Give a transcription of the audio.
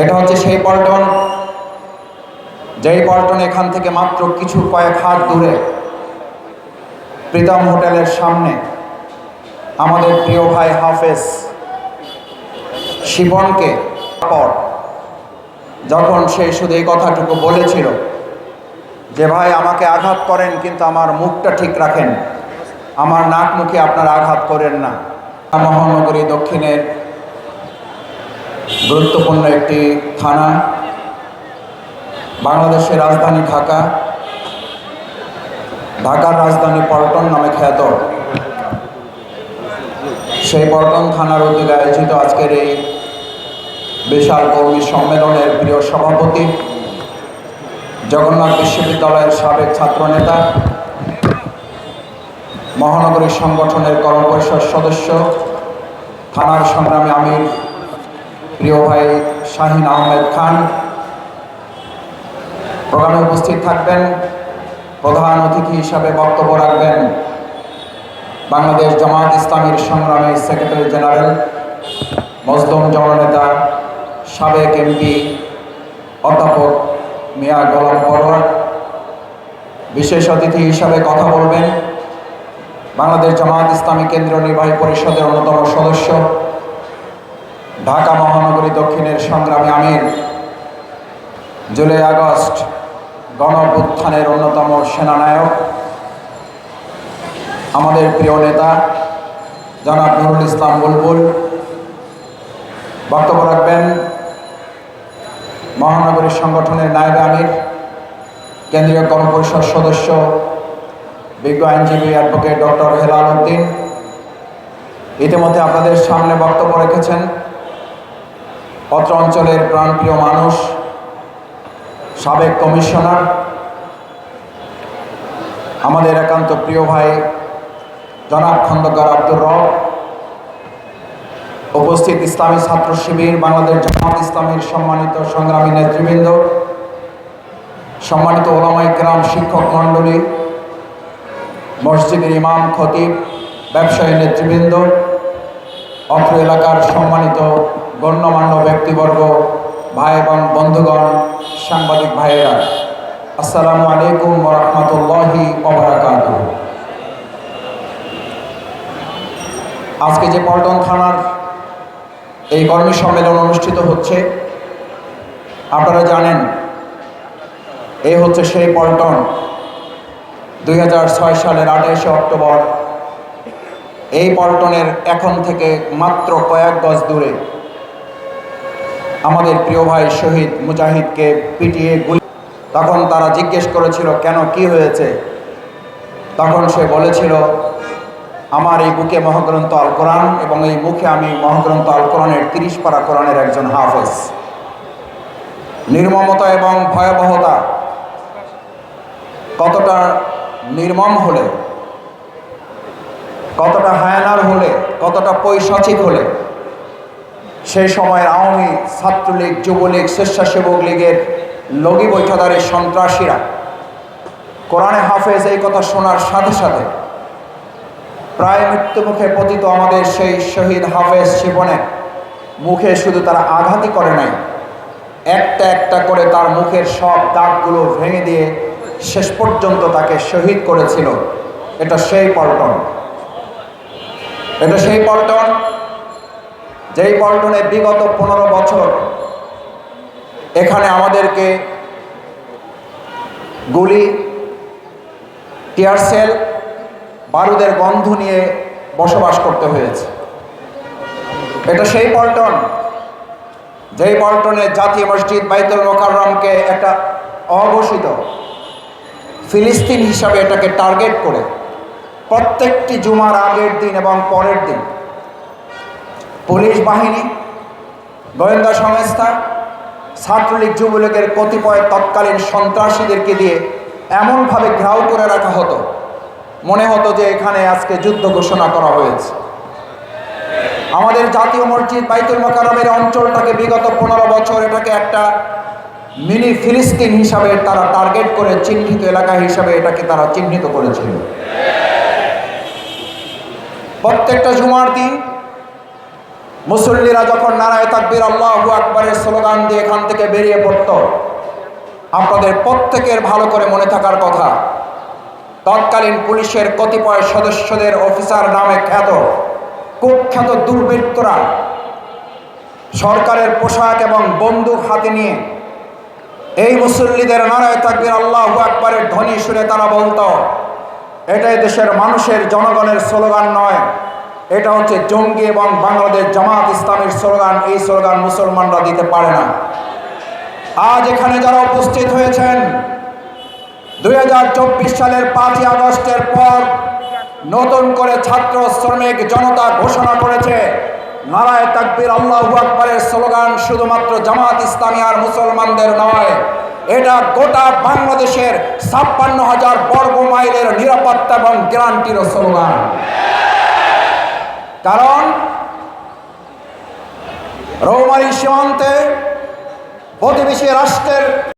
এটা হচ্ছে সেই পল্টন, যেই পল্টন এখান থেকে মাত্র কিছু কয়েক হাত দূরে, প্রীতম হোটেলের সামনে, আমাদের প্রিয় ভাই হাফেজ শিবনকে পর যখন সে শুধু এই কথাটুকু বলেছিল যে, ভাই, আমাকে আঘাত করেন, কিন্তু আমার মুখটা ঠিক রাখেন। আমার নাক মুখে আপনারা আঘাত করেন না। মহানগরী দক্ষিণের গুরুত্বপূর্ণ একটি থানা, বাংলাদেশের রাজধানী ঢাকা, ঢাকার রাজধানী পল্টন নামে খ্যাত। সেই পল্টন থানার উদ্যোগে আয়োজিত আজকের এই বিশাল কর্মী সম্মেলনের প্রিয় সভাপতি, জগন্নাথ বিশ্ববিদ্যালয়ের সাবেক ছাত্রনেতা, মহানগরী সংগঠনের কর্মপরিষদ সদস্য, থানার সংগ্রামী আমির প্রিয় ভাই শাহিন আহমেদ খান। প্রোগ্রামে উপস্থিত থাকবেন, প্রধান অতিথি হিসাবে বক্তব্য রাখবেন বাংলাদেশ জামাত ইসলামীর সংগ্রামী সেক্রেটারি জেনারেল, মজলুম জননেতা, সাবেক এমপি, অধ্যাপক মিয়া গোলাম পরোয়ার বিশেষ অতিথি হিসাবে কথা বলবেন বাংলাদেশ জামাত ইসলামী কেন্দ্রীয় নির্বাহী পরিষদের অন্যতম সদস্য ঢাকা মহানগরী দক্ষিণের সংগ্রামী আমির। জুলাই আগস্ট গণ অভ্যুত্থানের অন্যতম সেনানায়ক। আমাদের প্রিয় নেতা, জনাব নুরুল ইসলাম বুলবুল। বক্তব্য রাখবেন, মহানগরী সংগঠনের নায়েব আমির, কেন্দ্রীয় কর্মপরিষদ সদস্য, বিজ্ঞ আইনজীবী অ্যাডভোকেট ডক্টর হেলাল উদ্দিন। ইতিমধ্যে আপনাদের সামনে বক্তব্য রেখেছেন অত্র অঞ্চলের প্রাণপ্রিয় মানুষ, সাবেক কমিশনার, আমাদের একান্ত প্রিয় ভাই জনাব খন্দকার আব্দুর রব, উপস্থিত ইসলামী ছাত্র শিবির, বাংলাদেশ জামাত ইসলামের সম্মানিত সংগ্রামী নেতৃবৃন্দ, সম্মানিত ওলামাই গ্রাম শিক্ষক মণ্ডলী, মসজিদের ইমাম, খতিব, ব্যবসায়ী নেতৃবৃন্দ, অত্র এলাকার সম্মানিত গণ্যমান্য ব্যক্তিবর্গ ভাই এবং বন্ধুগণ, সাংবাদিক ভাইয়েরা, আসসালামু আলাইকুম রহমতুল্লাহি আজকে যে পল্টন থানার এই কর্মী সম্মেলন অনুষ্ঠিত হচ্ছে, আপনারা জানেন এই হচ্ছে সেই পল্টন, দুই হাজার ছয় সালের আঠাশে অক্টোবর। এই পল্টনের এখন থেকে মাত্র কয়েক গজ দূরে। আমাদের প্রিয় ভাই শহীদ মুজাহিদকে পিটিয়ে গুলি তখন তারা জিজ্ঞেস করেছিল, কেন? কি হয়েছে? তখন সে বলেছিল, আমার এই বুকে মহাগ্রন্থ আল কোরআন এবং এই মুখে আমি মহাগ্রন্থ আল কোরআনের তিরিশ পারা কোরআনের একজন হাফেজ। নির্মমতা এবং ভয়াবহতা কতটা নির্মম হলে, কতটা হায়ানার হলে, কতটা পৈশাচিক হলে সেই সময়ের আওয়ামী ছাত্রলীগ, যুবলীগ, স্বেচ্ছাসেবক লীগের লগি বৈঠাদারের সন্ত্রাসীরা। কোরআনে হাফেজ এই কথা শোনার সাথে সাথে প্রায় মৃত্যুমুখে পতিত আমাদের সেই শহীদ হাফেজ জীবনে মুখে শুধু তারা আঘাতই করে নাই, একটা একটা করে তার মুখের সব দাগগুলো ভেঙে দিয়ে শেষ পর্যন্ত তাকে শহীদ করেছিল। এটা সেই পল্টন। এটা সেই পল্টন যেই পল্টনে বিগত পনেরো বছর এখানে আমাদেরকে গুলি, টিয়ার সেল, বারুদের গন্ধ নিয়ে বসবাস করতে হয়েছে। এটা সেই পল্টন, যেই পল্টনে জাতীয় মসজিদ বাইতুল মোকাররমকে একটা অঘোষিত ফিলিস্তিন হিসাবে এটাকে টার্গেট করে প্রত্যেকটি জুমার আগের দিন এবং পরের দিন পুলিশ বাহিনী, গোয়েন্দা সংস্থা, ছাত্রলীগ যুবলীগের কতিপয় তৎকালীন সন্ত্রাসীদেরকে দিয়ে এমনভাবে ঘ্রাও করে রাখা হতো। মনে হতো যে এখানে আজকে যুদ্ধ ঘোষণা করা হয়েছে। আমাদের জাতীয় মসজিদ বাইতুল মোকারমের অঞ্চলটাকে বিগত পনেরো বছর এটাকে একটা মিনি ফিলিস্তিন হিসাবে তারা টার্গেট করে চিহ্নিত এলাকা হিসাবে এটাকে তারা চিহ্নিত করেছিল। প্রত্যেকটা জুমার দিন মুসল্লিরা যখন নারায় তাকবির আল্লাহু আকবরের স্লোগান দিয়ে এখান থেকে বেরিয়ে পড়ত, আপনাদের প্রত্যেকের ভালো করে মনে থাকার কথা, তৎকালীন পুলিশের কতিপয় সদস্যদের অফিসার নামে খ্যাত, কুখ্যাত দুর্বৃত্তরা সরকারের পোশাক এবং বন্দুক হাতে নিয়ে এই মুসল্লিদের নারায় তাকবির আল্লাহু আকবরের ধ্বনি শুনে তারা বলতো, এটাই দেশের মানুষের জনগণের স্লোগান নয়। এটা হচ্ছে জঙ্গি এবং বাংলাদেশ জামাত ইসলামের স্লোগান, এই স্লোগান মুসলমানরা দিতে পারে না। আজ এখানে যারা উপস্থিত হয়েছেন দু হাজার চব্বিশ সালের পাঁচই আগস্টের পর নতুন করে ছাত্র শ্রমিক জনতা ঘোষণা করেছে, নারায় তাকবির আল্লাহু আকবরের স্লোগান শুধুমাত্র জামাত ইসলামী আর মুসলমানদের নয়, এটা গোটা বাংলাদেশের ছাপ্পান্ন হাজার বর্গ মাইলের নিরাপত্তা এবং গ্যারান্টির স্লোগান। কারণ রৌমারী সীমান্তে প্রতিবেশী রাষ্ট্রের